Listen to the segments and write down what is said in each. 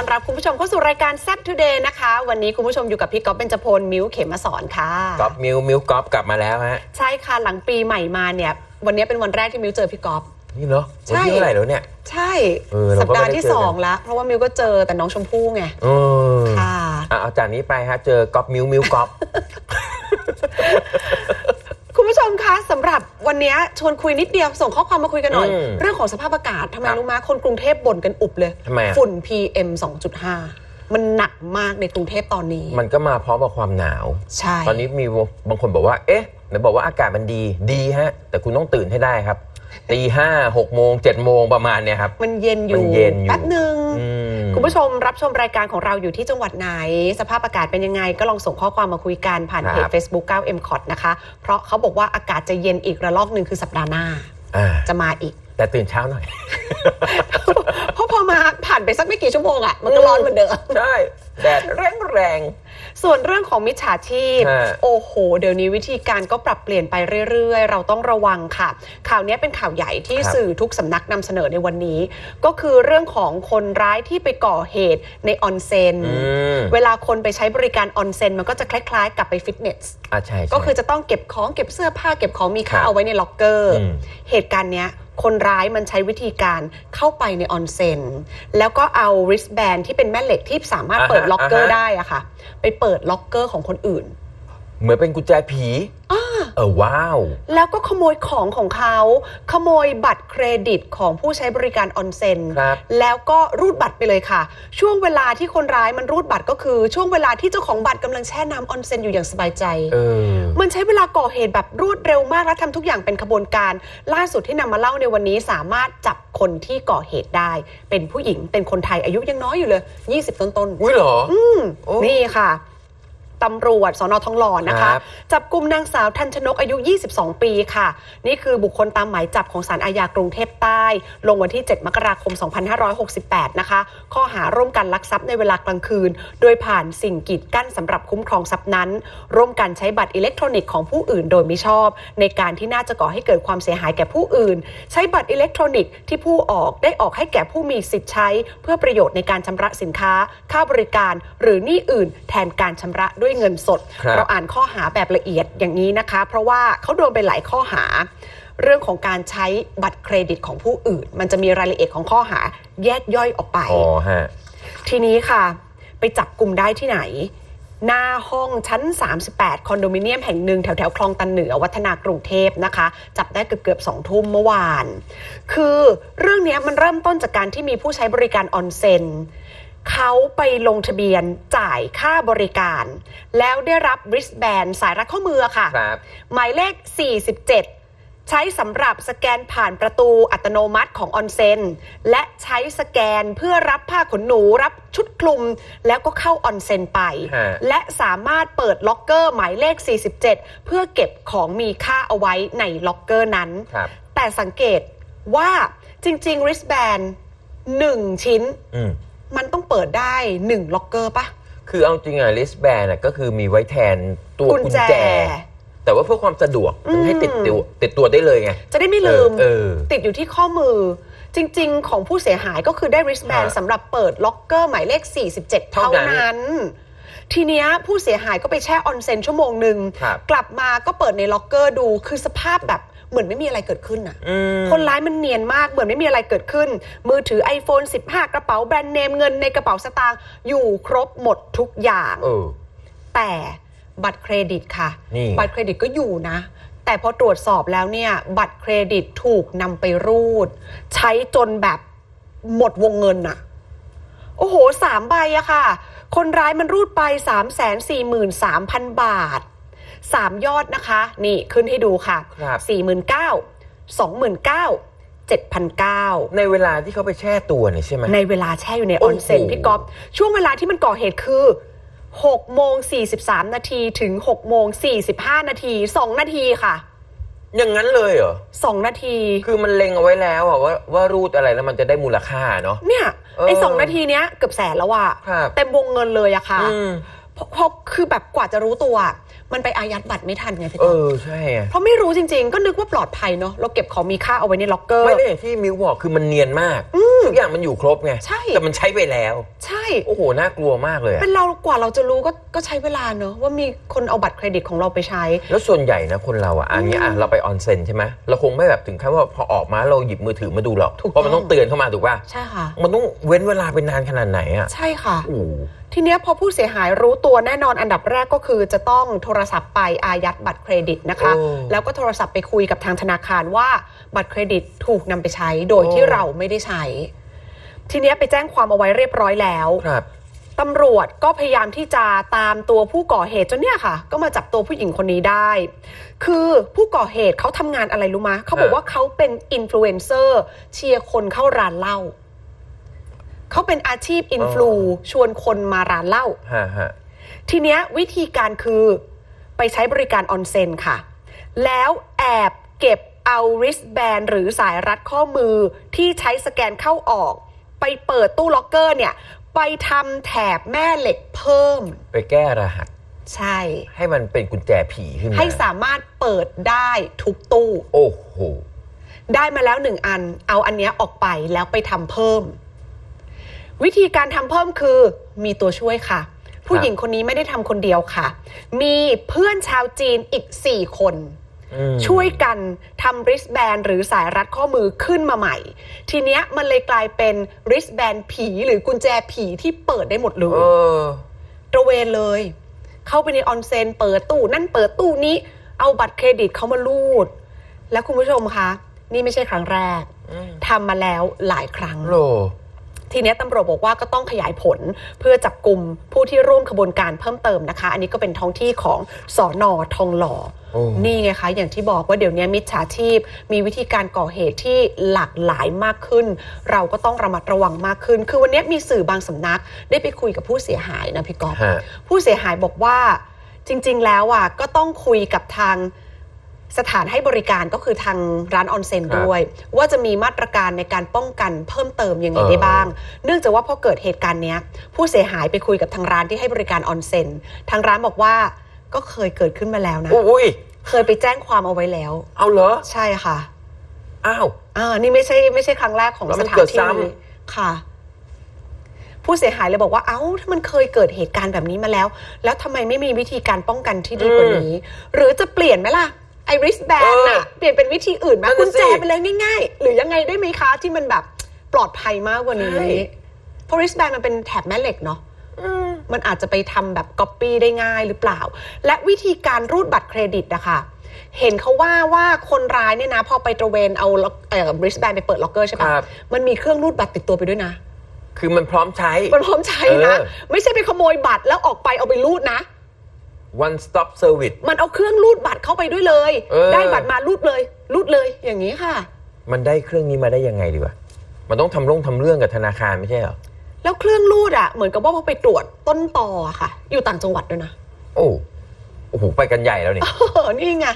อนรับคุณผู้ชมเข้าสู่รายการแซ่บทูเดย์นะคะ วันนี้คุณผู้ชมอยู่กับพี่ก๊อฟเบญจพลมิวเขมมาสอนค่ะก๊อฟมิวมิวก๊อฟกลับมาแล้วฮะใช่ค่ะหลังปีใหม่มาเนี่ย วันนี้เป็นวันแรกที่มิวเจอพี่ก๊อฟนี่เนาะวันใช่ที่เท่าไหร่แล้วเนี่ย ใช่เออเราก็สัปดาห์ไม่ได้ที่เจอกันสองแล้วเพราะว่ามิวก็เจอแต่น้องชมพู่ไงเออค่ะอะเอาจากนี้ไปฮะเจอก๊อฟมิวมิวก๊อฟ คุณผู้ชมคะสำหรับวันนี้ชวนคุยนิดเดียวส่งข้อความมาคุยกันหน่อย อืมเรื่องของสภาพอากาศทำไมครับรู้ไหมคนกรุงเทพบ่นกันอุบเลยทำไมอะ ฝุ่น PM 2.5 มันหนักมากในกรุงเทพตอนนี้ มันก็มาพร้อมกับความหนาว ใช่ ตอนนี้มีบางคนบอกว่า เอ๊ะไหนบอกว่าอากาศมันดีดีฮะ แต่คุณต้องตื่นให้ได้ครับตีห้าหกโมงเจ็ดโมงประมาณเนี่ยครับ มันเย็นอยู่มันเย็นอยู่ แป๊บหนึ่ง อืม คุณผู้ชมรับชมรายการของเราอยู่ที่จังหวัดไหน สภาพอากาศเป็นยังไง ก็ลองส่งข้อความมาคุยกันผ่านเพจครับ Facebook 9 m c o t นะคะ เพราะเขาบอกว่าอากาศจะเย็นอีกระลอกหนึ่งคือสัปดาห์หน้าอ่าจะมาอีก แต่ตื่นเช้าหน่อย เพราะพอมาผ่านไปสักไม่กี่ชั่วโมงอะ่ะมันก็ร้อนเหมือนเดิมใช่แดดแรงแรง ส่วนเรื่องของมิจฉาชีพ ฮะ โอ้โห เดี๋ยวนี้วิธีการก็ปรับเปลี่ยนไปเรื่อยๆ เราต้องระวังค่ะ ข่าวนี้เป็นข่าวใหญ่ที่ครับ สื่อทุกสำนักนำเสนอในวันนี้ ก็คือเรื่องของคนร้ายที่ไปก่อเหตุในออนเซ็น อืมเวลาคนไปใช้บริการออนเซ็นมันก็จะคล้ายๆ กับไปฟิตเนส อะใช่ใช่ ก็คือจะต้องเก็บของเก็บเสื้อผ้าเก็บของมีค่าครับเอาไว้ในล็อกเกอร์ อืม เหตุการณ์เนี้ย คนร้ายมันใช้วิธีการเข้าไปในออนเซ็นแล้วก็เอา wristband ที่เป็นแม่เหล็กที่สามารถเปิดอ่าฮะล็อกเกอร์อ่าฮะได้อะค่ะ ไปเปิดล็อกเกอร์ของคนอื่น เหมือนเป็นกุญแจผี เออว้าว แล้วก็ขโมยของของเขา ขโมยบัตรเครดิตของผู้ใช้บริการออนเซ็นครับแล้วก็รูดบัตรไปเลยค่ะ ช่วงเวลาที่คนร้ายมันรูดบัตรก็คือ ช่วงเวลาที่เจ้าของบัตรกำลังแช่น้ำออนเซ็นอยู่อย่างสบายใจ เออ มันใช้เวลาก่อเหตุแบบรวดเร็วมากและทำทุกอย่างเป็นขบวนการ ล่าสุดที่นำมาเล่าในวันนี้สามารถจับคนที่ก่อเหตุได้ เป็นผู้หญิงเป็นคนไทยอายุยังน้อยอยู่เลย 20 ต้นๆ อุ้ยเหรอ อืมโอ้ นี่ค่ะ ตำรวจสอนอทองหล่อนะคะครับจับกลุ่มนางสาวทันชนกอายุ 22 ปีค่ะ นี่คือบุคคลตามหมายจับของศาลอาญากรุงเทพใต้ ลงวันที่ 7 มกราคม 2568 นะคะ ข้อหาร่วมกันลักทรัพย์ในเวลากลางคืน โดยผ่านสิ่งกีดกั้นสำหรับคุ้มครองทรัพย์นั้น ร่วมกันใช้บัตรอิเล็กทรอนิกส์ของผู้อื่นโดยมิชอบ ในการที่น่าจะก่อให้เกิดความเสียหายแก่ผู้อื่น ใช้บัตรอิเล็กทรอนิกส์ที่ผู้ออกได้ออกให้แก่ผู้มีสิทธิ์ใช้ เพื่อประโยชน์ในการชำระสินค้า ค่าบริการ หรือหนี้อื่น แทนการชำระด้วยเงินสด ครับ เราอ่านข้อหาแบบละเอียดอย่างนี้นะคะ เพราะว่าเขาโดนไปหลายข้อหา เรื่องของการใช้บัตรเครดิตของผู้อื่น มันจะมีรายละเอียดของข้อหาแยกย่อยออกไป อ๋อฮะ ทีนี้ค่ะ ไปจับกลุ่มได้ที่ไหน หน้าห้องชั้น 38 คอนโดมิเนียมแห่งหนึ่งแถวแถวๆคลองตันเหนือวัฒนากรุงเทพนะคะ จับได้เกือบเกือบๆสองทุ่มเมื่อวาน คือเรื่องเนี้ยมันเริ่มต้นจากการที่มีผู้ใช้บริการออนเซ็น เขาไปลงทะเบียนจ่ายค่าบริการ แล้วได้รับ wristband สายรัดข้อมือค่ะ ครับ หมายเลข 47 ใช้สำหรับสแกนผ่านประตูอัตโนมัติของออนเซ็นและใช้สแกนเพื่อรับผ้าขนหนูรับชุดคลุม แล้วก็เข้าออนเซ็นไป ฮะ และสามารถเปิดล็อกเกอร์หมายเลข 47 เพื่อเก็บของมีค่าเอาไว้ในล็อกเกอร์นั้น ครับ แต่สังเกตว่าจริงๆ wristband 1 ชิ้น อืม มันต้องเปิดได้1ล็อกเกอร์ปะคือเอาจริงอะลิสแบนอะก็คือมีไว้แทนตัวกุญกุญแจแจ แต่ว่าเพื่อความสะดวกอืมให้ติดตัวติดตัวได้เลยไง จะได้ไม่ลืมเออเออ ติดอยู่ที่ข้อมือ จริง ๆ ของผู้เสียหายก็คือได้ wristband ฮะสำหรับเปิดล็อกเกอร์หมายเลข 47 เท่าเท่านั้นนั้น ทีเนี้ยผู้เสียหายก็ไปแช่ออนเซ็นชั่วโมงหนึ่งครับกลับมาก็เปิดในล็อกเกอร์ดูคือสภาพแบบ เหมือนไม่มีอะไรเกิดขึ้นอะอืมคนร้ายมันเนียนมากเหมือนไม่มีอะไรเกิดขึ้น มือถือ iPhone 15 กระเป๋าแบรนด์เนมเงินในกระเป๋าสตางค์อยู่ครบหมดทุกอย่างเออแต่บัตรเครดิตค่ะนี่บัตรเครดิตก็อยู่นะ แต่พอตรวจสอบแล้วเนี่ย บัตรเครดิตถูกนำไปรูด ใช้จนแบบหมดวงเงินอะโอ้โหสามใบอะค่ะ คนร้ายมันรูดไป 3 4 3 0 0 0 บาท 3 ยอดนะคะ นี่ขึ้นให้ดูค่ะครับ49 29 7,900ในเวลาที่เขาไปแช่ตัวเนี่ยใช่ไหมในเวลาแช่อยู่ในอโอ้อโหนเซ็นพี่ก๊อฟช่วงเวลาที่มันก่อเหตุคือ6โมง43 นาทีถึง6โมง45 นาที 2 นาทีค่ะ อย่างนั้นเลยเหรอ2นาที คือมันเล็งเอาไว้แล้วอะว่าว่ารูดอะไรแล้วมันจะได้มูลค่าเนาะเนี่ยเออไอ้สองนาทีเนี้ยเกือบแสนแล้วอะครับเต็มวงเงินเลยอะค่ะอืมเพราะเพราะคือแบบกว่าจะรู้ตัว มันไปอายัดบัตรไม่ทันไงพี่เอก๊อฟอใช่อะเพราะไม่รู้จริงๆ ก็นึกว่าปลอดภัยเนาะเราเก็บของมีค่าเอาไว้ในล็อกเกอร์ ไม่ได้อย่างที่มิวบอกคือมันเนียนมากอืมทุกอย่างมันอยู่ครบไงใช่ แต่มันใช้ไปแล้ว ใช่ โอ้โหน่ากลัวมากเลยอะเป็นเรากว่าเราจะรู้ก็ก็ใช้เวลาเนอะว่ามีคนเอาบัตรเครดิตของเราไปใช้ แล้วส่วนใหญ่นะคนเราอะอันนี้อะเราไปออนเซ็นใช่ไหมเราคงไม่แบบถึงขั้นว่าพอออกมาเราหยิบมือถือมาดูหรอกถูกเพราะมันต้ต้อองงเตือนเข้ามาถูกป่ะใช่ค่ะ มันต้องเว้นเวลาไปนานขนาดไหนอะใช่ค่ะ โอ้โห ทีเนี้ยพอผู้เสียหายรู้ตัวแน่นอนอันดับแรกก็คือจะต้องโทรศัพท์ไปอายัดบัตรเครดิตนะคะโอ้แล้วก็โทรศัพท์ไปคุยกับทางธนาคารว่าบัตรเครดิตถูกนำไปใช้โดยโอ้ที่เราไม่ได้ใช้ ทีเนี้ยไปแจ้งความเอาไว้เรียบร้อยแล้วครับตำรวจก็พยายามที่จะตามตัวผู้ก่อเหตุจนเนี่ยค่ะ ก็มาจับตัวผู้หญิงคนนี้ได้ คือผู้ก่อเหตุเขาทำงานอะไรรู้มะเขาบอกฮะว่าเขาเป็นอินฟลูเอนเซอร์เชียร์คนเข้าร้านเหล้า เขาเป็นอาชีพอินฟลูชวนคนมาร้านเหล้าฮะฮะทีเนี้ยวิธีการคือไปใช้บริการออนเซ็นค่ะ แล้วแอบเก็บเอา wristband หรือสายรัดข้อมือที่ใช้สแกนเข้าออก ไปเปิดตู้ล็อกเกอร์เนี่ย ไปทำแถบแม่เหล็กเพิ่ม ไปแก้รหัส ใช่ ให้มันเป็นกุญแจผีขึ้นมาให้สามารถเปิดได้ทุกตู้ โอ้โห ได้มาแล้วหนึ่งอัน เอาอันเนี้ยออกไปแล้วไปทำเพิ่ม วิธีการทำเพิ่มคือมีตัวช่วยค่ะ ผู้หญิงคนนี้ไม่ได้ทำคนเดียวค่ะ มีเพื่อนชาวจีนอีก 4 คนอืมช่วยกันทำ wristband หรือสายรัดข้อมือขึ้นมาใหม่ ทีเนี้ยมันเลยกลายเป็น wristband ผีหรือกุญแจผีที่เปิดได้หมดเลเอยอตระเวนเลย เข้าไปในออนเซนเปิดตู้นั่นเปิดตู้นี้ เอาบัตรเครดิตเขามาลูด แล้วคุณผู้ชมคะ นี่ไม่ใช่ครั้งแรกอืมทำมาแล้วหลายครั้งโล ทีเนี้ยตำรวจบอกว่าก็ต้องขยายผลเพื่อจับกลุ่มผู้ที่ร่วมขบวนการเพิ่มเติมนะคะ อันนี้ก็เป็นท้องที่ของสอนอทองหล่อโอ้นี่ไงคะ อย่างที่บอกว่าเดี๋ยวนี้มิจฉาชีพ มีวิธีการก่อเหตุที่หลากหลายมากขึ้น เราก็ต้องระมัดระวังมากขึ้น คือวันนี้มีสื่อบางสำนัก ได้ไปคุยกับผู้เสียหายนะพี่กอฟฮะผู้เสียหายบอกว่าจริง ๆ แล้วอะก็ต้องคุยกับทาง สถานให้บริการก็คือทางร้านออนเซ็นครับด้วย ว่าจะมีมาตรการในการป้องกันเพิ่มเติมยังไงเออได้บ้าง เนื่องจากว่าพอเกิดเหตุการณ์เนี้ย ผู้เสียหายไปคุยกับทางร้านที่ให้บริการออนเซ็นทางร้านบอกว่าก็เคยเกิดขึ้นมาแล้วนะอุ้ยเคยไปแจ้งความเอาไว้แล้ว เอาเหรอ ใช่ค่ะ อ้าวอ่านี่ไม่ใช่ไม่ใช่ครั้งแรกของแล้วสมันถาเกินดที่ซ้ำนี้ค่ะ ผู้เสียหายเลยบอกว่า เอ้า ถ้ามันเคยเกิดเหตุการณ์แบบนี้มาแล้ว แล้วทำไมไม่มีวิธีการป้องกันที่ดีกว่านี้ หรือจะเปลี่ยนไหมล่ะ ไอริสแบนเออน่ะ เปลี่ยนเป็นวิธีอื่นไหมนั่นกุน่ะญแจสิ ไปเลยง่ายๆ หรือยังไงได้ไหมคะที่มันแบบปลอดภัยมากกว่านี้ใช่เพราะริสแบนมันเป็นแถบแม่เหล็กเนาะ มันอาจจะไปทำแบบก๊อปปี้ได้ง่ายหรือเปล่า และวิธีการรูดบัตรเครดิตนะคะเห็นเขาว่าว่าคนร้ายเนี่ยนะ พอไปตระเวนเอาล็อกเอ่อบริสแบนไปเปิดล็อกเกอร์ใช่ครัปะบ มันมีเครื่องรูดบัตรติดตัวไปด้วยนะ คือมันพร้อมใช้ มันพร้อมใช้นะ เออ ไม่ใช่ไปขโมยบัตรแล้วออกไปเอาไปรูดนะ one stop service มันเอาเครื่องรูดบัตรเข้าไปด้วยเลย เออ ได้บัตรมารูดเลย รูดเลยอย่างนี้ค่ะ มันได้เครื่องนี้มาได้ยังไงดีวะ มันต้องทำร่งทำเรื่องกับธนาคารไม่ใช่เหรอ แล้วเครื่องรูดอะ เหมือนกับว่าพอไปตรวจต้นตออะค่ะ อยู่ต่างจังหวัดด้วยนะ โอ้ โอ้โห ไปกันใหญ่แล้วนี่ เออนี่ไง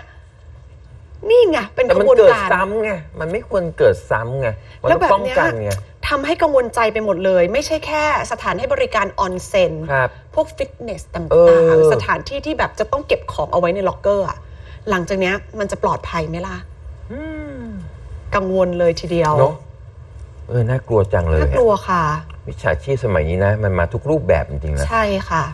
นี่ไงเป็นแต่ขมันบวนเกิดการ ซ้ำไง มันไม่ควรเกิดซ้ำไง มันแล้วต้องแบบป้องเนี้ยกันไง ทำให้กังวลใจไปหมดเลย ไม่ใช่แค่สถานให้บริการออนเซ็นครับพวกฟิตเนสต่เอางอ ๆ สถานที่ที่แบบจะต้องเก็บของเอาไว้ในล็อกเกอร์อะหลังจากเนี้ยมันจะปลอดภัยไหมล่ะกังวลเลยทีเดียวเนาะเออ น่ากลัวจังเลยน่าฮะกลัวค่ะวิชาชีพสมัยนี้นะ มันมาทุกรูปแบบจริงๆนะ ใช่ค่ะ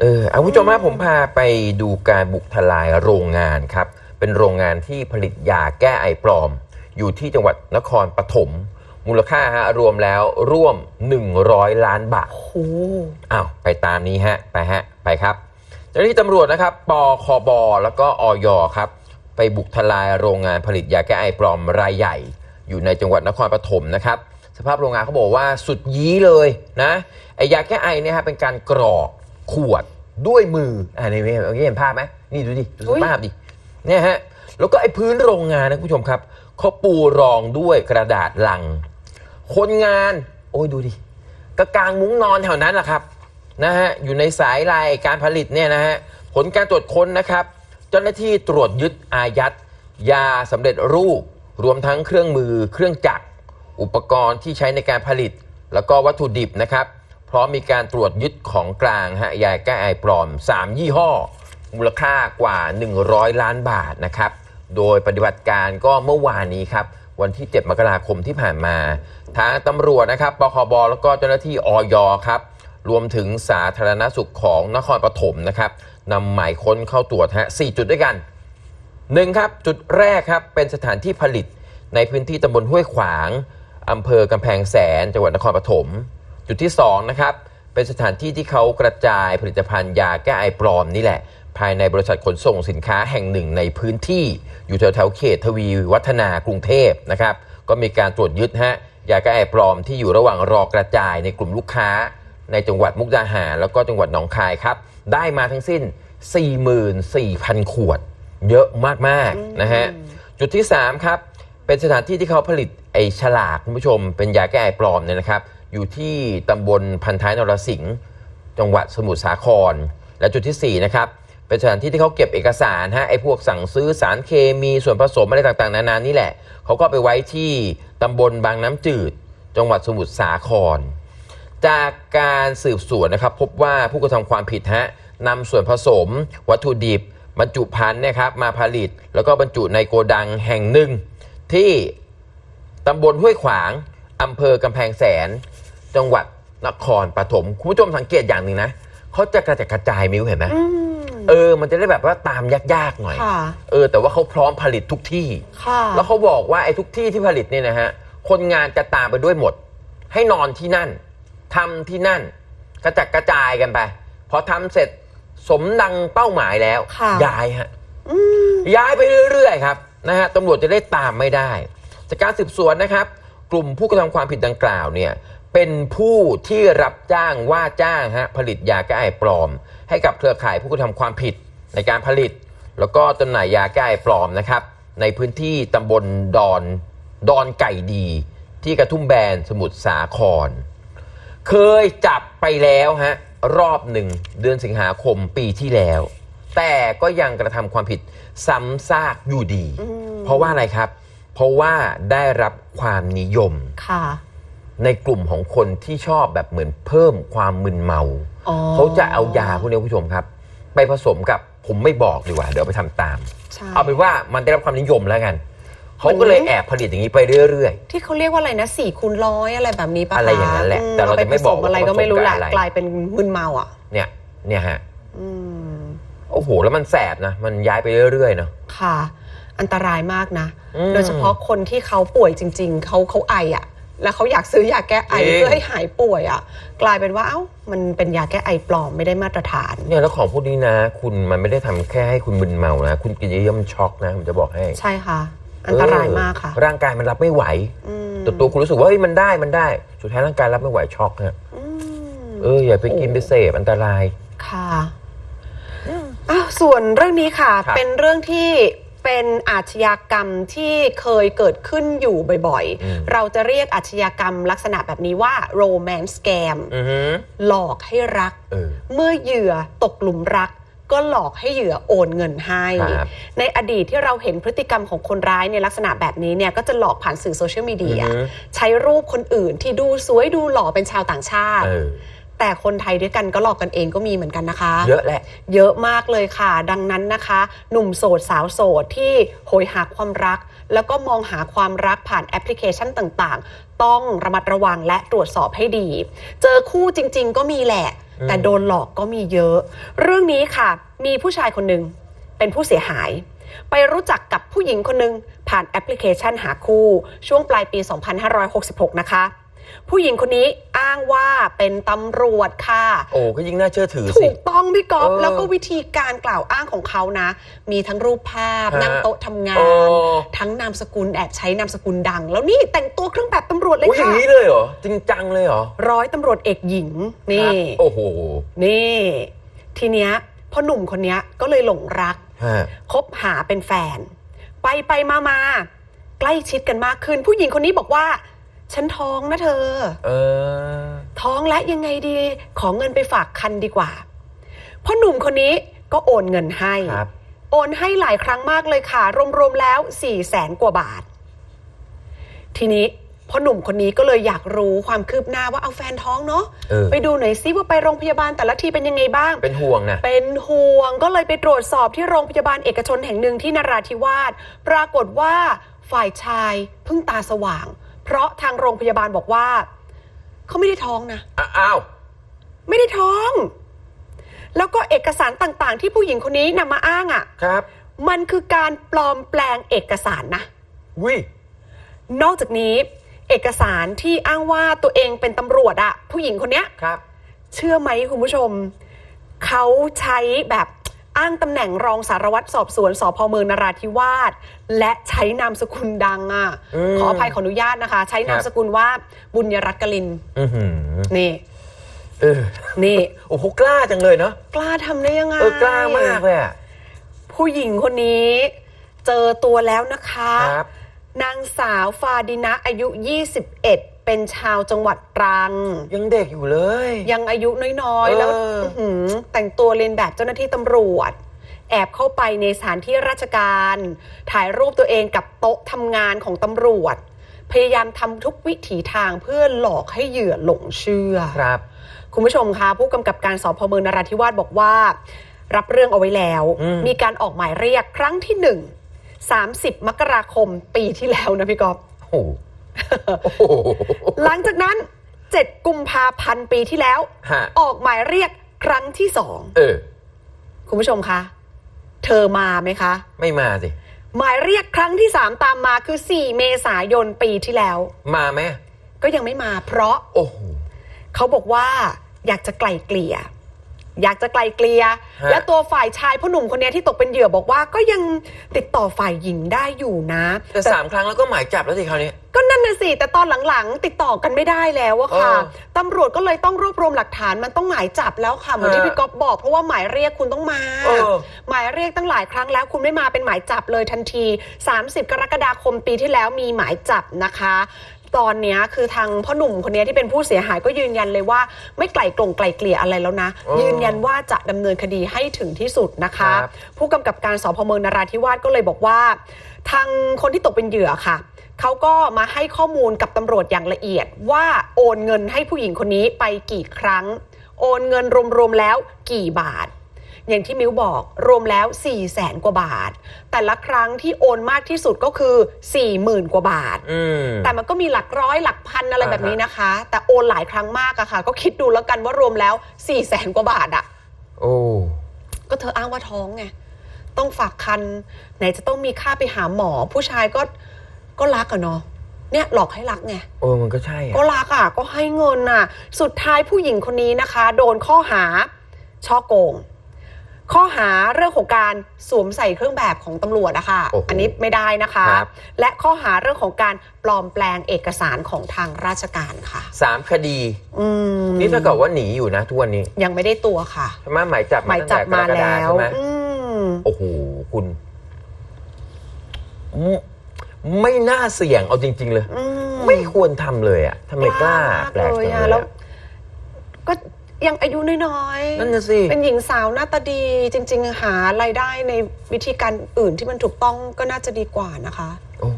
เออเอาคุณผู้ชมฮะผมพาไปดูการบุกทลายโรงงานครับ เป็นโรงงานที่ผลิตยาแก้ไอปลอม อยู่ที่จังหวัดนครปฐมมูลค่าฮะรวมแล้วร่วม 100 ล้านบาทโอ้โหอ้าวไปตามนี้ฮะ ไปฮะ ไปครับเจ้าหน้าที่ตำรวจนะครับปคบแล้วก็ออยครับ ไปบุกทลายโรงงานผลิตยาแก้ไอปลอมรายใหญ่ อยู่ในจังหวัดนครปฐมนะครับ สภาพโรงงานเขาบอกว่าสุดยี้เลยนะไอยาแก้ไอเนี่ยฮะเป็นการกรอกขวดด้วยมืออ่านี่เมื่อกี้เห็นภาพไหมนี่ดูดิดูอุ๊สยภาพดิ เนี่ยฮะแล้วก็ไอ้พื้นโรงงานนะคุณผู้ชมครับเขาปูรองด้วยกระดาษลัง คนงาน โอ้ยดูดิก็กางมุ้งนอนแถวนั้นแหละครับนะฮะอยู่ในสายลายการผลิตเนี่ยนะฮะผลการตรวจค้นนะครับ เจ้าหน้าที่ตรวจยึดอายัดยาสำเร็จรูป รวมทั้งเครื่องมือ เครื่องจักร อุปกรณ์ที่ใช้ในการผลิต แล้วก็วัตถุดิบนะครับพร้อมมีการตรวจยึดของกลางฮะยาแก้ไอปลอม 3 ยี่ห้อ มูลค่ากว่า 100 ล้านบาทนะครับ โดยปฏิบัติการก็เมื่อวานนี้ครับ วันที่ 7 มกราคมที่ผ่านมา ทางตำรวจนะครับปคบแล้วก็เจ้าหน้าที่อย ครับ รวมถึงสาธารณสุขของนครปฐมนะครับนำหมายค้นเข้าตรวจฮะ4จุดด้วยกันหนึ่งครับ จุดแรกครับ เป็นสถานที่ผลิตในพื้นที่ตำบลห้วยขวางอำเภอกำแพงแสนจังหวัดนครปฐมจุดที่สองนะครับเป็นสถานที่ที่เขากระจายผลิตภัณฑ์ยาแก้ไอปลอมนี่แหละ ภายในบริษัทขนส่งสินค้าแห่งหนึ่งในพื้นที่ อยู่แถวแถวๆเขตทวีวัฒนากรุงเทพนะครับ ก็มีการตรวจยึดฮะยาแก้ไอปลอมที่อยู่ระหว่างรอกระจายในกลุ่มลูกค้า ในจังหวัดมุกดาหารแล้วก็จังหวัดหนองคายครับ ได้มาทั้งสิ้น 44,000 ขวด เยอะมากๆนะฮะจุดที่ 3 ครับ เป็นสถานที่ที่เขาผลิตไอฉลากคุณผู้ชม เป็นยาแก้ไอปลอมเนี่ยนะครับ อยู่ที่ตำบลพันท้ายนรสิงห์จังหวัดสมุทรสาคร และจุดทีสี่4นะครับ เป็นสถานที่ที่เขาเก็บเอกสารฮะไอพวกสั่งซื้อสารเคมีส่วนผสมอะไรต่างๆ นานานี่แหละเขาก็ไปไว้ที่ตำบลบางน้ำจืด จังหวัดสมุทรสาคร จากการสืบสวนนะครับ พบว่าผู้กระทำความผิดฮะนำส่วนผสม วัตถุดิบบรรจุภัณฑ์นะครับมาผลิต แล้วก็บรรจุในโกดังแห่งหนึ่ง ที่ตำบลห้วยขวางอำเภอกำแพงแสน จังหวัดนครปฐมคุณผู้ชมสังเกตอย่างหนึ่งนะเขาจะกระจัดกระจายมิวเห็นไหม เออ มันจะได้แบบว่าตามยากๆหน่อย ค่ะ เออ แต่ว่าเขาพร้อมผลิตทุกที่ ค่ะ แล้วเขาบอกว่าไอ้ทุกที่ที่ผลิตเนี่ยนะฮะ คนงานจะตามไปด้วยหมด ให้นอนที่นั่นทำที่นั่น กระจัดกระจายกันไป พอทำเสร็จสมดังเป้าหมายแล้ว ค่ะ ย้ายฮะย้ายไปเรื่อยๆครับนะฮะตำรวจจะได้ตามไม่ได้ จากการสืบสวนนะครับ กลุ่มผู้กระทำความผิดดังกล่าวเนี่ยเป็นผู้ที่รับจ้างว่าจ้างฮะผลิตยาแก้ไอปลอม ให้กับเครือข่ายผู้กระทำความผิดในการผลิต แล้วก็จำหน่ายยาแก้ไอปลอมนะครับ ในพื้นที่ตำบลดอนดอนไก่ดี ที่กระทุ่มแบนสมุทรสาคร เคยจับไปแล้วฮะรอบหนึ่งเดือนสิงหาคมปีที่แล้ว แต่ก็ยังกระทำความผิดซ้ำซากอยู่ดี เพราะว่าอะไรครับ เพราะว่าได้รับความนิยม ค่ะ ในกลุ่มของคนที่ชอบแบบเหมือนเพิ่มความมึนเมา อ๋อเขาจะเอายาพวกนี้คุณผู้ชมครับ ไปผสมกับผมไม่บอกดีกว่า เดี๋ยวไปทำตาม ใช่เอาเป็นว่ามันได้รับความนิยมแล้วกัน เขาก็เลยแอบผลิตอย่างนี้ไปเรื่อย ที่เขาเรียกว่าอะไรนะสี่คูณร้อยอะไรแบบนี้ปะคะอะไรอย่างนั้นแหละมแต่เราจะไม่บอกเาปผสอะไรก็ไม่รู้แหละว่าผสมกับอะไร กลายเป็นมึนเมาอะ ๆ เนี่ยเนี่ยฮะอืม โอ้โห แล้วมันแสบนะ มันย้ายไปเรื่อยๆเนาะ ค่ะ อันตรายมากนะ อืม โดยเฉพาะคนที่เขาป่วยจริง ๆ เขาเขาไออะ แล้วเขาอยากซื้อยาแก้ไอจริงเพื่อให้หายป่วยอะ กลายเป็นว่าเอ้ามันเป็นยาแก้ไอปลอมไม่ได้มาตรฐาน เนี่ยแล้วของพวกนี้นะ คุณมันไม่ได้ทำแค่ให้คุณมึนเมานะ คุณกินเยอะๆมันช็อกนะผมจะบอกให้ ใช่ค่ะ อันตรายมากค่ะเออร่างกายมันรับไม่ไหวอืมแต่ตัวคุณรู้สึกว่าเฮ้ยมันได้มันได้สุดท้ายร่างกายรับไม่ไหวช็อกนะอืมเอออย่าไปกินไปเสพอันตรายค่ะอ้าวส่วนเรื่องนี้ค่ะครับเป็นเรื่องที่ เป็นอาชญากรรมที่เคยเกิดขึ้นอยู่บ่อยอืม ๆ เราจะเรียกอาชญากรรมลักษณะแบบนี้ว่า romance scam อือฮึหลอกให้รัก เออ เมื่อเหยื่อตกหลุมรัก ก็หลอกให้เหยื่อโอนเงินให้ ครับในอดีตที่เราเห็นพฤติกรรมของคนร้ายในลักษณะแบบนี้เนี่ยก็จะหลอกผ่านสื่อโซเชียลมีเดียอือฮึ ใช้รูปคนอื่นที่ดูสวยดูหล่อเป็นชาวต่างชาติ เออ แต่คนไทยด้วยกันก็หลอกกันเองก็มีเหมือนกันนะคะ เยอะแหละ เยอะมากเลยค่ะ ดังนั้นนะคะ หนุ่มโสดสาวโสดที่โหยหาความรัก แล้วก็มองหาความรักผ่านแอปพลิเคชันต่างๆ ต้องระมัดระวังและตรวจสอบให้ดี เจอคู่จริง ๆ ก็มีแหละอืมแต่โดนหลอกก็มีเยอะ เรื่องนี้ค่ะ มีผู้ชายคนหนึ่งเป็นผู้เสียหายไปรู้จักกับผู้หญิงคนหนึ่งผ่านแอปพลิเคชันหาคู่ช่วงปลายปี 2566 นะคะ ผู้หญิงคนนี้อ้างว่าเป็นตำรวจค่ะ โอ้ก็ยิ่งน่าเชื่อถือถูสิกต้องพี่ก๊อฟเออแล้วก็วิธีการกล่าวอ้างของเขานะ มีทั้งรูปภาพ ฮะนั่งโต๊ะทำงาโอ้นทั้งนามสกุลแอบใช้นามสกุลดัง แล้วนี่แต่งตัวเครื่องแบบตำรวจเลยโอ้ยอย่าค่ะงนี้เลยเหรอ จริงจังเลยเหรอร้อยตำรวจเอกหญิงนี่ โอ้โหนี่ ทีเนี้ยพ่อหนุ่มคนเนี้ยก็เลยหลงรัก ฮะคบหาเป็นแฟน ไปไปมามาใกล้ชิดกันมากขึ้น ผู้หญิงคนนี้บอกว่า ฉันท้องนะเธอ เออ ท้องและยังไงดี ขอเงินไปฝากคันดีกว่าพ่อหนุ่มคนนี้ก็โอนเงินให้ ครับ โอนให้หลายครั้งมากเลยค่ะ รวมๆแล้ว4ี่แสนกว่าบาท ทีนี้พ่อหนุ่มคนนี้ก็เลยอยากรู้ความคืบหน้าว่าเอาแฟนท้องเนาะเออ ไปดูหน่อยซิว่าไปโรงพยาบาลแต่ละทีเป็นยังไงบ้าง เป็นห่วงนะ เป็นห่วงก็เลยไปตรวจสอบที่โรงพยาบาลเอกชนแห่งหนึ่งที่นราธิวาสปรากฏว่าฝ่ายชายเพิ่งตาสว่าง เพราะทางโรงพยาบาลบอกว่า เขาไม่ได้ท้องนะอะอ้าว ไม่ได้ท้อง แล้วก็เอกสารต่างๆ ที่ผู้หญิงคนนี้นำมาอ้างอะ่ะ ครับ มันคือการปลอมแปลงเอกสารนะวินอกจากนี้ เอกสารที่อ้างว่าตัวเองเป็นตำรวจอะผู้หญิงคนเนี้ยครับ เชื่อไหมคุณผู้ชม เขาใช้แบบ อ้างตำแหน่งรองสารวัตรสอบสวนสพเมืองนราธิวาสและใช้นามสกุลดังอะอืมขออภัยขออนุญาตนะคะ ใช้นามครับสกุลว่าบุญยรัตน์กลินอือหือนี่เออนี่โอ้โหกล้าจังเลยเนาะกล้าทำได้ยังไงเออกล้ามากเลยอะผู้หญิงคนนี้ เจอตัวแล้วนะคะครับนางสาวฟาดินะอายุ 21 เป็นชาวจังหวัดตรัง ยังเด็กอยู่เลย ยังอายุน้อยเออๆแล้วอื้อหือแต่งตัวเรียนแบบเจ้าหน้าที่ตำรวจ แอบเข้าไปในสถานที่ราชการ ถ่ายรูปตัวเองกับโต๊ะทำงานของตำรวจ พยายามทำทุกวิถีทางเพื่อหลอกให้เหยื่อหลงเชื่อ ครับ คุณผู้ชมคะผู้กำกับการสพเมืองนราธิวาสบอกว่า รับเรื่องเอาไว้แล้ว อืม มีการออกหมายเรียกครั้งที่หนึ่ง30 มกราคมปีที่แล้วนะพี่กอฟโอ้โหโอ้โห หลังจากนั้น 7 กุมภาพันธ์ปีที่แล้ว ฮะ ออกหมายเรียกครั้งที่สองเออ คุณผู้ชมคะ เธอมาไหมคะ ไม่มาสิ หมายเรียกครั้งที่ 3 ตามมาคือ 4 เมษายนปีที่แล้ว มาไหมก็ยังไม่มาเพราะ โอ้โห เขาบอกว่าอยากจะไกลเกลี่ย อยากจะไกลเกลี่ยฮะ และตัวฝ่ายชายพ่อหนุ่มคนเนี้ยที่ตกเป็นเหยื่อบอกว่าก็ยังติดต่อฝ่ายหญิงได้อยู่นะแต่สามครั้งแล้วก็หมายจับแล้วสิคราวนี้ก็นั่นน่ะสิ แต่ตอนหลังๆ ติดต่อกันไม่ได้แล้วอะค่ะ เออตำรวจก็เลยต้องรวบรวมหลักฐานมันต้องหมายจับแล้วค่ะ เหมือนที่ฮะพี่ก๊อฟบอกเพราะว่าหมายเรียกคุณต้องมา เออ หมายเรียกตั้งหลายครั้งแล้วคุณไม่มาเป็นหมายจับเลยทันที 30 กรกฎาคมปีที่แล้วมีหมายจับนะคะ ตอนเนี้ยคือทางพ่อหนุ่มคนเนี้ยที่เป็นผู้เสียหายก็ยืนยันเลยว่าไม่ไกลกลงไกลเกลี่ยอะไรแล้วนะ เออยืนยันว่าจะดำเนินคดีให้ถึงที่สุดนะคะ ครับ ผู้กำกับการสพเมืองนราธิวาสก็เลยบอกว่า ทางคนที่ตกเป็นเหยื่อค่ะ เขาก็มาให้ข้อมูลกับตำรวจอย่างละเอียด ว่าโอนเงินให้ผู้หญิงคนนี้ไปกี่ครั้ง โอนเงินรวมๆแล้วกี่บาท อย่างที่มิวบอกรวมแล้ว 4 0 0แสนกว่าบาท แต่ละครั้งที่โอนมากที่สุดก็คือ 40,000 กว่าบาท อืม แต่มันก็มีหลักร้อยหลักพันอะไรอ่าฮะแบบนี้นะคะ แต่โอนหลายครั้งมากอะค่ะ ก็คิดดูแล้วกันว่ารวมแล้ว4ี่แสนกว่าบาทอะโอ้ ก็เธออ้างว่าท้องไงต้องฝากคันไหนจะต้องมีค่าไปหาหมอ ผู้ชายก็ ก็รักอะเนาะเนี่ยหลอกให้รักไงโอ้มันก็ใช่อะก็รักอะก็ให้เงินอะ สุดท้ายผู้หญิงคนนี้นะคะ โดนข้อหาช่อโกง ข้อหาเรื่องของการสวมใส่เครื่องแบบของตำรวจอะค่ะโอ้โหอันนี้ไม่ได้นะคะ ครับ และข้อหาเรื่องของการปลอมแปลงเอกสารของทางราชการค่ะ สามคดี อืมนี่ถ้าเกิดว่าหนีอยู่นะทุกวันนี้ยังไม่ได้ตัวค่ะ ใช่ไหมหมายจับหมายจับมาตั้งต่กรกฎแล้ว ใช่ไหมอืม โอ้โหคุณไม่ ไม่น่าเสี่ยงเอาจริง ๆ เลย อืมไม่ควรทำเลยอะทำไมกล้ามากแปลกเลยจังอะเลยแล้วอะก็ยังอายุน้อยๆ นั่นน่ะสิ เป็นหญิงสาวหน้าตาดีจริง ๆ หารายได้ในวิธีการอื่นที่มันถูกต้องก็น่าจะดีกว่านะคะ โอ้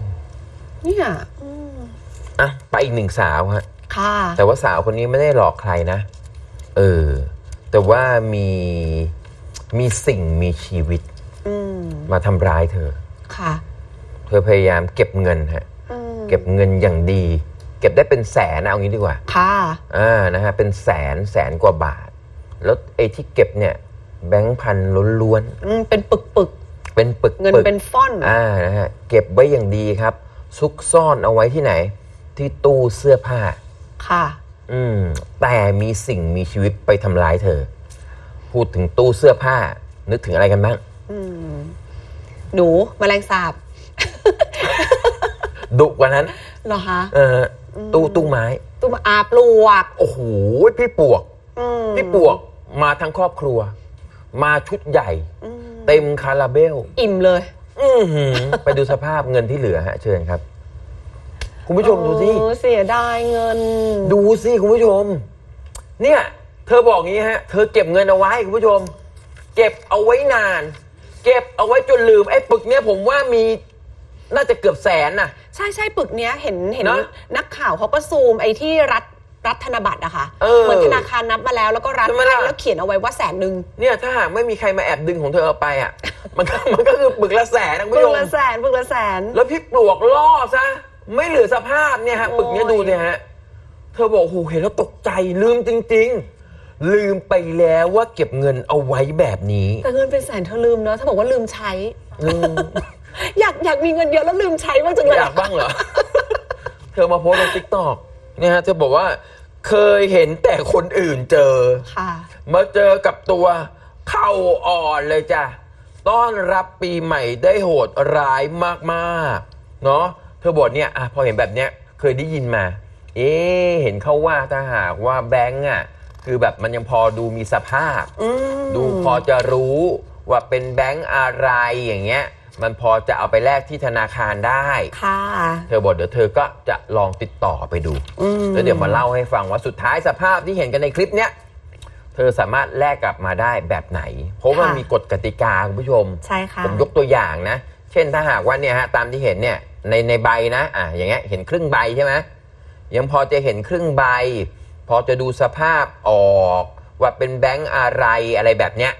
เนี่ยอืมอะไปอีกหนึ่งสาวฮะ ค่ะ แต่ว่าสาวคนนี้ไม่ได้หลอกใครนะ เออ แต่ว่ามีมีสิ่งมีชีวิตอืมมาทำร้ายเธอ ค่ะเธอพยายามเก็บเงินฮะอืมเก็บเงินอย่างดี เก็บได้เป็นแสนนะเอางี้ดีกว่า ค่ะอ่านะฮะเป็นแสนแสนกว่าบาท แล้วไอ้ที่เก็บเนี่ยแบงค์พันล้วนอืมเป็นปึกปึกๆเป็นปึกๆเงินปึกเป็นฟ่อนอ่านะฮะเก็บไว้อย่างดีครับ ซุกซ่อนเอาไว้ที่ไหน ที่ตู้เสื้อผ้า ค่ะ อืมแต่มีสิ่งมีชีวิตไปทำร้ายเธอ พูดถึงตู้เสื้อผ้า นึกถึงอะไรกันบ้างอืมหนูแมลงสาบ ดุกว่านั้นเหรอคะเออตู้ตู้ไม้ตุ้มอาปลวก โอ้โหพี่ปวกอืมพี่ปวกมาทั้งครอบครัว มาชุดใหญ่อืมเต็มคาราเบล อิ่มเลย อื้อหือไปดูสภาพเงินที่เหลือฮะ เชิญครับ คุณผู้ชมดูสิโอ้เสียดายเงิน ดูสิคุณผู้ชม เนี่ย เธอบอกงี้ฮะ เธอเก็บเงินเอาไว้คุณผู้ชม เก็บเอาไว้นาน เก็บเอาไว้จนลืมไอ้ปึกเนี้ยผมว่ามี น่าจะเกือบแสนน่ะใช่ใช่ปึกเนี้ยเห็นเห็นเนอะนักข่าวเขาก็ซูมไอ้ที่รัดรัฐธนบัตรอะค่ะเออเหมือนธนาคารนับมาแล้วแล้วก็รัฐใช่ไหมให้ล่ะ แล้วเขียนเอาไว้ว่าแสนหนึ่งเนี่ยถ้าหากไม่มีใครมาแอบดึงของเธอเอาไปอะ มันก็มันก็คือปึกละแสนนะคุณปึผู้ชกมละแสนปึกละแสน แล้วพี่ปลวกล่อซะไม่เหลือสภาพเนี่ยฮะโอ้ย ปึกเนี้ยดูเนี่ยฮะเธอบอกโอ้โหเห็นแล้วตกใจลืมจริง ๆ ลืมไปแล้วว่าเก็บเงินเอาไว้แบบนี้แต่เงินเป็นแสนเธอลืมเนาะถ้าบอกว่าลืมใช้อืม อยากอยากมีเงินเยอะแล้วลืมใช้บ้างจังเลยอยากบ้างเหรอ เธอมาโพสต์ลงติ๊กตอกเนี่ยฮะเธอบอกว่า เคยเห็นแต่คนอื่นเจอ ค่ะ มาเจอกับตัวเข้าอ่อนเลยจ้ะ ต้อนรับปีใหม่ได้โหดร้ายมากๆ เนาะเธอบอกเนี่ยอะพอเห็นแบบเนี้ยเคยได้ยินมา เอ๊ะเห็นเขาว่าถ้าหากว่าแบงก์อะ คือแบบมันยังพอดูมีสภาพอืมดูพอจะรู้ว่าเป็นแบงก์อะไรอย่างเงี้ย มันพอจะเอาไปแลกที่ธนาคารได้ ค่ะ เธอบอกเดี๋ยวเธอก็จะลองติดต่อไปดู อืม แล้วเดี๋ยวมาเล่าให้ฟังว่าสุดท้ายสภาพที่เห็นกันในคลิปเนี้ยเธอสามารถแลกกลับมาได้แบบไหน เพราะว่ามันมีกฎกติกาคุณผู้ชม ใช่ค่ะ ผมยกตัวอย่างนะ เช่นถ้าหากว่าเนี่ยฮะตามที่เห็นเนี่ยในในใบนะอะอย่างเงี้ยเห็นครึ่งใบใช่ไหมยังพอจะเห็นครึ่งใบ พอจะดูสภาพออกว่าเป็นแบงก์อะไรอะไรแบบเนี้ย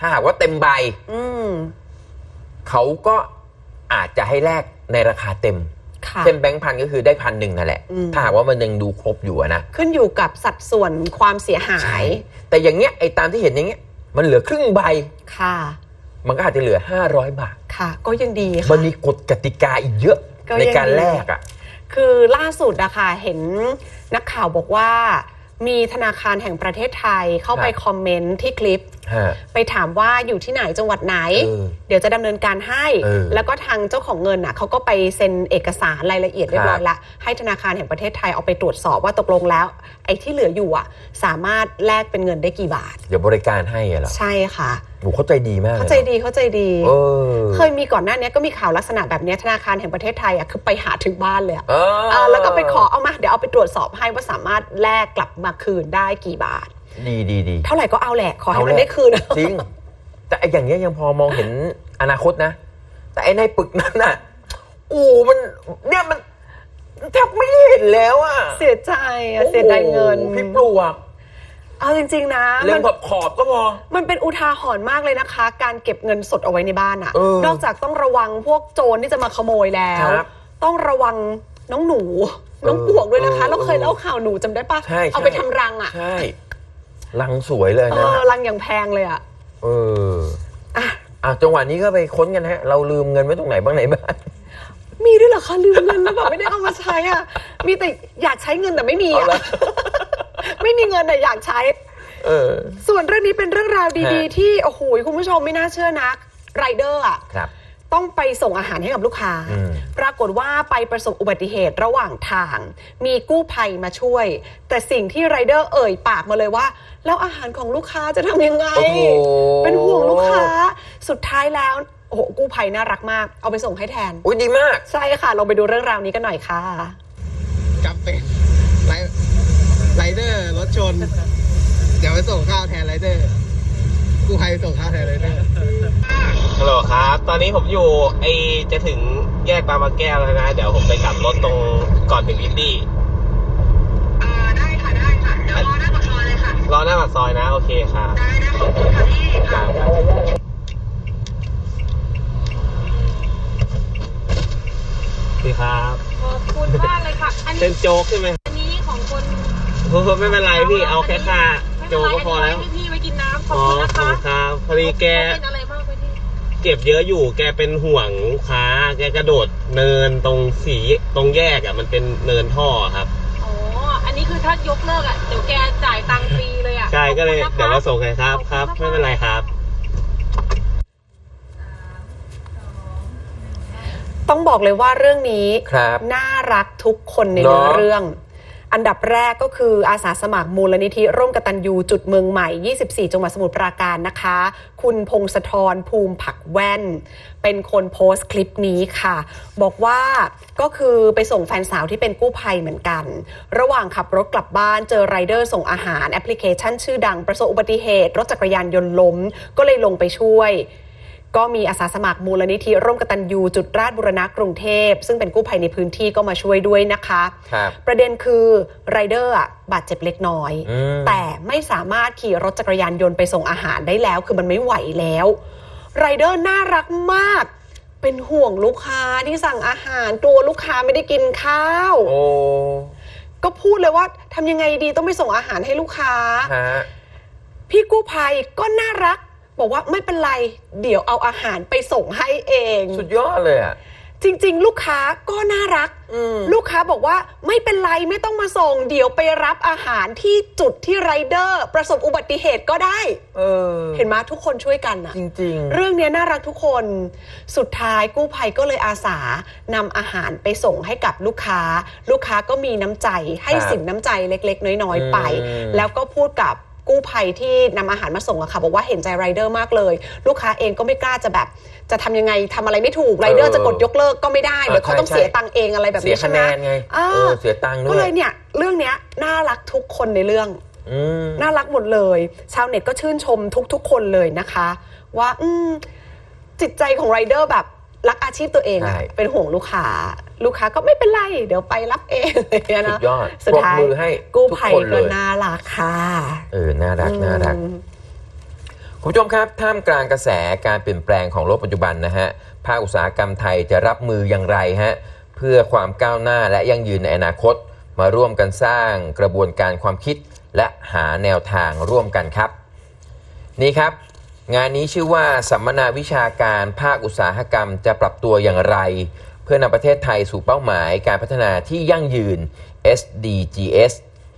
ถ้าหากว่าเต็มใบ อืม เขาก็อาจจะให้แลกในราคาเต็ม ค่ะเช่นแบงค์พันก็คือได้พันหนึ่งนั่นแหละ อืม ถ้าหากว่ามันยังดูครบอยู่อะนะ ขึ้นอยู่กับสัดส่วนความเสียหายแต่อย่างเงี้ยไอ้ตามที่เห็นอย่างเงี้ยมันเหลือครึ่งใบ ค่ะมันก็อาจจะเหลือ 500 บาท ค่ะ ก็ยังดีมัค่ะ นมีกฎกติกาอีกเยอะก็ยัง ในการดีแลกอะ คือล่าสุดอะค่ะเห็นนักข่าวบอกว่า มีธนาคารแห่งประเทศไทยเข้าไปครับ คอมเมนต์ที่คลิปฮะไปถามว่าอยู่ที่ไหนจังหวัดไหนเออเดี๋ยวจะดำเนินการให้เออแล้วก็ทางเจ้าของเงินอะเขาก็ไปเซ็นเอกสารรายละเอียดเรียบร้อยครับละให้ธนาคารแห่งประเทศไทยเอาไปตรวจสอบว่าตกลงแล้ว ไอ้ที่เหลืออยู่อะ สามารถแลกเป็นเงินได้กี่บาท เดี๋ยวบริการให้อะเหรอใช่ค่ะหนูเข้าใจดีมากเลยเข้าใจดีเข้าใจดีเออเคยมีก่อนหน้านี้ก็มีข่าวลักษณะแบบเนี้ยธนาคารแห่งประเทศไทยอะคือไปหาถึงบ้านเลยอะเออเออแล้วก็ไปขอเอามาเดี๋ยวเอาไปตรวจสอบให้ว่าสามารถแลกกลับมาคืนได้กี่บาท ดีดีดีเท่าไหร่ก็เอาแหละ ขอให้เอามันแหละได้คืนจริง แต่ไอ้อย่างเงี้ยยังพอมองเห็นอนาคตนะ แต่ไอ้ในปึกนั้นน่ะอู้มันเนี่ยมันแทบไม่เห็นแล้วอะเสียใจอะเสียดายเงินโอ้โหพี่ปลวกเอาจริง ๆ นะเล่มันนขอบขอบๆก็พอ มันเป็นอุทาหรณ์มากเลยนะคะ การเก็บเงินสดเอาไว้ในบ้านอะเออนอกจากต้องระวังพวกโจรที่จะมาขโมยแล้วครับต้องระวังน้องหนู น้องปวกด้วยนะคะเออเราเคยเล่าข่าวหนูจำได้ปะใช่ใช่เอาไปทำรังอะใช่ ลังสวยเลยเอนะอรังอย่างแพงเลยอะเอออะอะจังหวะนี้ก็ไปค้นกันฮะ เราลืมเงินไว้ตรงไหนบ้างไหนบ้าง มีด้วยเหรอคะลืมเงินแล้วแบบไม่ได้เอามาใช้อะมีแต่อยากใช้เงินแต่ไม่มีเอาอะละ ไม่มีเงินแต่อยากใช้ เออ ส่วนเรื่องนี้เป็นเรื่องราวดีฮะ ๆ ที่โอ้โหคุณผู้ชมไม่น่าเชื่อนะไรเดอร์อะครับ ต้องไปส่งอาหารให้กับลูกค้า อืม ปรากฏว่าไปประสบอุบัติเหตุระหว่างทาง มีกู้ภัยมาช่วย แต่สิ่งที่ไรเดอร์เอ่ยปากมาเลยว่า แล้วอาหารของลูกค้าจะทำยังไง โอ้โห เป็นห่วงลูกค้า สุดท้ายแล้วโอ้โหกู้ภัยน่ารักมาก เอาไปส่งให้แทน อุ้ยดีมาก ใช่ค่ะ ลองไปดูเรื่องราวนี้กันหน่อยค่ะ จำเป็นไรไรเดอร์รถชน เดี๋ยวไปส่งข้าวแทนไรเดอร์กู้ภัยไปส่งข้าวแทนไรเดอร์ ฮัลโหลครับ ตอนนี้ผมอยู่ไอจะถึงแยกปามาแก้วแล้วนะ เดี๋ยวผมไปกลับรถตรงก่อนถึงอินดี้ เออได้ค่ะได้ค่ะเดี๋ยวรอหน้าปากซอยเลยค่ะ รอหน้าปากซอยนะ โอเคครับได้ได้ขอบคุณค่ะพี่คค่ะรับพี่ครับ ขอบคุณมากเลยค่ะ อันเป็นี้นโจ๊กใช่ไหมอันนี้ของคนโอ้โหไม่เป็นไรพี่ เอาแค่ค่าโจ๊กก็พอแล้วให้พี่ไว้กินน้ำขอบอ๋อคุณนะขอบคะคุณครับ พอดีแกเขาเป็นอะไรมากไปพี่ เก็บเยอะอยู่ แกเป็นห่วงลูกค้า แกกระโดดเนินตรงสีตรงแยกอะ มันเป็นเนินท่อครับ อ๋อ อันนี้คือถ้ายกเลิกอะ เดี๋ยวแกจ่ายตังค์ฟรีเลยอะใช่ก็เลยขอบคุณนะคะ เดี๋ยวมาส่งให้ครับครับขอบคุณนะคะไม่เป็นไรครับ ต้องบอกเลยว่าเรื่องนี้ครับน่ารักทุกคนในเนอะเรื่อง อันดับแรกก็คืออาสาสมัครมูลนิธิร่วมกตัญญูจุดเมืองใหม่ 24 จังหวัดสมุทรปราการนะคะ คุณพงศธรภูมิผักแว่น เป็นคนโพสต์คลิปนี้ค่ะ บอกว่าก็คือไปส่งแฟนสาวที่เป็นกู้ภัยเหมือนกัน ระหว่างขับรถกลับบ้านเจอไรเดอร์ส่งอาหารแอปพลิเคชันชื่อดังประสบอุบัติเหตุ รถจักรยานยนต์ล้ม ก็เลยลงไปช่วย ก็มีอาสาสมัครมูลนิธิร่วมกตัญญูจุดราชบุรณะกรุงเทพ ซึ่งเป็นกู้ภัยในพื้นที่ก็มาช่วยด้วยนะคะครับประเด็นคือไรเดอร์อะบาดเจ็บเล็กน้อยอืมแต่ไม่สามารถขี่รถจักรยานยนต์ไปส่งอาหารได้แล้ว คือมันไม่ไหวแล้วไรเดอร์น่ารักมาก เป็นห่วงลูกค้าที่สั่งอาหารกลัวลูกค้าไม่ได้กินข้าวโอ้ก็พูดเลยว่าทำยังไงดีต้องไปส่งอาหารให้ลูกค้าฮะพี่กู้ภัยก็น่ารัก บอกว่าไม่เป็นไรเดี๋ยวเอาอาหารไปส่งให้เอง สุดยอดเลยอะ จริง ๆ ลูกค้าก็น่ารัก อืม ลูกค้าบอกว่าไม่เป็นไรไม่ต้องมาส่ง เดี๋ยวไปรับอาหารที่จุดที่ไรเดอร์ ประสบอุบัติเหตุก็ได้ เออเห็นไหมทุกคนช่วยกันอะ จริงเรื่องเนี้ยน่ารักทุกคน สุดท้ายกู้ภัยก็เลยอาสานำอาหารไปส่งให้กับลูกค้า ลูกค้าก็มีน้ำใจให้ครับสินน้ำใจเล็กๆ น้อยๆไป อืม แล้วก็พูดกับ กู้ภัยที่นำอาหารมาส่งอะค่ะ บอกว่าเห็นใจไรเดอร์มากเลย ลูกค้าเองก็ไม่กล้าจะแบบ จะทำยังไงทำอะไรไม่ถูกไรเดอร์จะกดยกเลิกก็ไม่ได้เดี๋ยวเขาต้องใช่เสียตังค์เองอะไรๆแบบเสียนี้ใช่คะไหแนมนไงอ่าเออเสียตังค์ด้ก็วเลยยเนี่ย เรื่องเนี้ยน่ารักทุกคนในเรื่องอืมน่ารักหมดเลย ชาวเน็ตก็ชื่นชมทุกๆคนเลยนะคะ ว่าอืมจิตใจของไรเดอร์แบบ รักอาชีพตัวเองอะใช่ เป็นห่วงลูกค้า ลูกค้าก็ไม่เป็นไร เดี๋ยวไปรับเองอะไรอย่างเงี้ยสุนะดยอดสุดท้ายปรบมือให้กู้ทุกภัยคนเลก็ย น่ารักค่ะเออ น่ารัก น่ารัก อืม คุณผู้ชมครับ ท่ามกลางกระแสการเปลี่ยนแปลงของโลกปัจจุบันนะฮะ ภาคอุตสาหกรรมไทยจะรับมืออย่างไรฮะ เพื่อความก้าวหน้าและยั่งยืนในอนาคต มาร่วมกันสร้างกระบวนการความคิด และหาแนวทางร่วมกันครับ นี่ครับ งานนี้ชื่อว่าสัมมนาวิชาการภาคอุตสาหกรรมจะปรับตัวอย่างไร เพื่อนำประเทศไทยสู่เป้าหมายการพัฒนาที่ยั่งยืน SDGs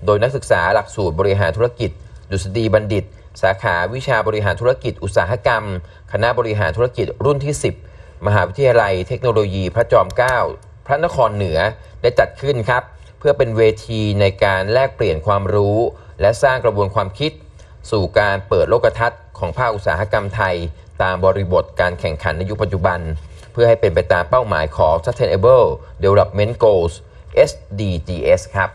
โดยนักศึกษาหลักสูตรบริหารธุรกิจ ดุษฎีบัณฑิต สาขาวิชาบริหารธุรกิจ อุตสาหกรรม คณะบริหารธุรกิจรุ่นที่ 10 มหาวิทยาลัยเทคโนโลยีพระจอมเกล้าพระนครเหนือได้จัดขึ้นครับ เพื่อเป็นเวทีในการแลกเปลี่ยนความรู้ และสร้างกระบวนความคิด สู่การเปิดโลกทัศน์ของภาคอุตสาหกรรมไทย ตามบริบทการแข่งขันในยุคปัจจุบัน เพื่อให้เป็นไปตามเป้าหมายของ Sustainable Development Goals SDGs ครับ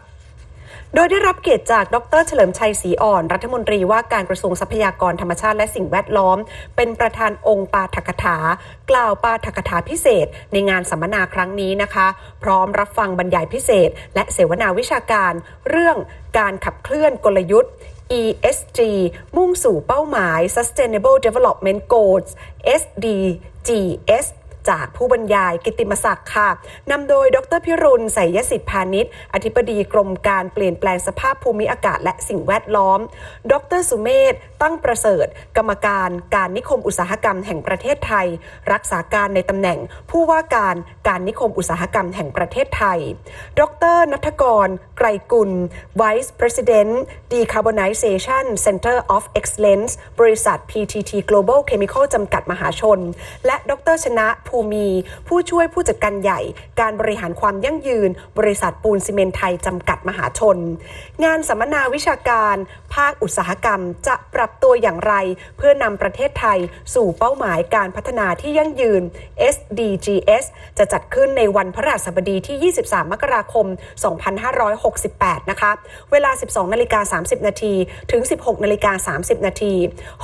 โดยได้รับเกียรติจากดรเฉลิมชัยศรีอ่อน รัฐมนตรีว่าการกระทรวงทรัพยากรธรรมชาติและสิ่งแวดล้อม เป็นประธานองค์ปาฐกถา กล่าวปาฐกถาพิเศษ ในงานสัมมนาครั้งนี้นะคะ พร้อมรับฟังบรรยายพิเศษ และเสวนาวิชาการ เรื่องการขับเคลื่อนกลยุทธ์ ESG มุ่งสู่เป้าหมาย Sustainable Development Goals SDGs จากผู้บรรยายกิติมศักดิ์ค่ะนำโดยดรพิรุณไสยสิทธิพาณิชย์อธิบดีกรมการเปลี่ยนแปลงสภาพภูมิอากาศและสิ่งแวดล้อม ดรสุเมธตั้งประเสริฐ กรรมการการนิคมอุตสาหกรรมแห่งประเทศไทย รักษาการในตำแหน่งผู้ว่าการการนิคมอุตสาหกรรมแห่งประเทศไทย ดรนัทกร ไกรกุล Vice President Decarbonization Center of Excellence บริษัท PTT Global Chemical จำกัดมหาชน และดรชนะภูมี ผู้ช่วยผู้จัดการใหญ่ การบริหารความยั่งยืน บริษัทปูนซีเมนไทยจำกัดมหาชน งานสัมมนาวิชาการ ภาคอุตสาหกรรมจะปรับตัวอย่างไร เพื่อนำประเทศไทย สู่เป้าหมายการพัฒนาที่ยั่งยืน SDGs จะจัดขึ้นในวันพระราชบดีที่ 23 มกราคม 2568 นะคะ เวลา 12 นาฬิกา 30 นาที ถึง 16 นาฬิกา 30 นาที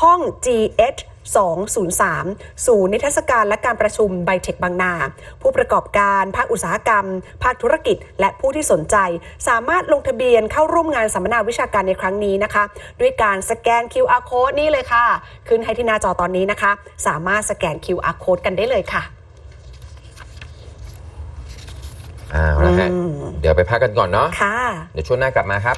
ห้อง GH 203 ศูนย์นิทรรศการและการประชุมไบเทคบางนา ผู้ประกอบการ ภาคอุตสาหกรรม ภาคธุรกิจ และผู้ที่สนใจ สามารถลงทะเบียนเข้าร่วมงานสัมมนาวิชาการในครั้งนี้นะคะ ด้วยการสแกน QR code นี่เลยค่ะ ขึ้นให้ที่หน้าจอตอนนี้นะคะ สามารถสแกน QR code กันได้เลยค่ะเอาละฮะอืมเดี๋ยวไปพักกันก่อนเนาะค่ะเดี๋ยวช่วงหน้ากลับมาครับ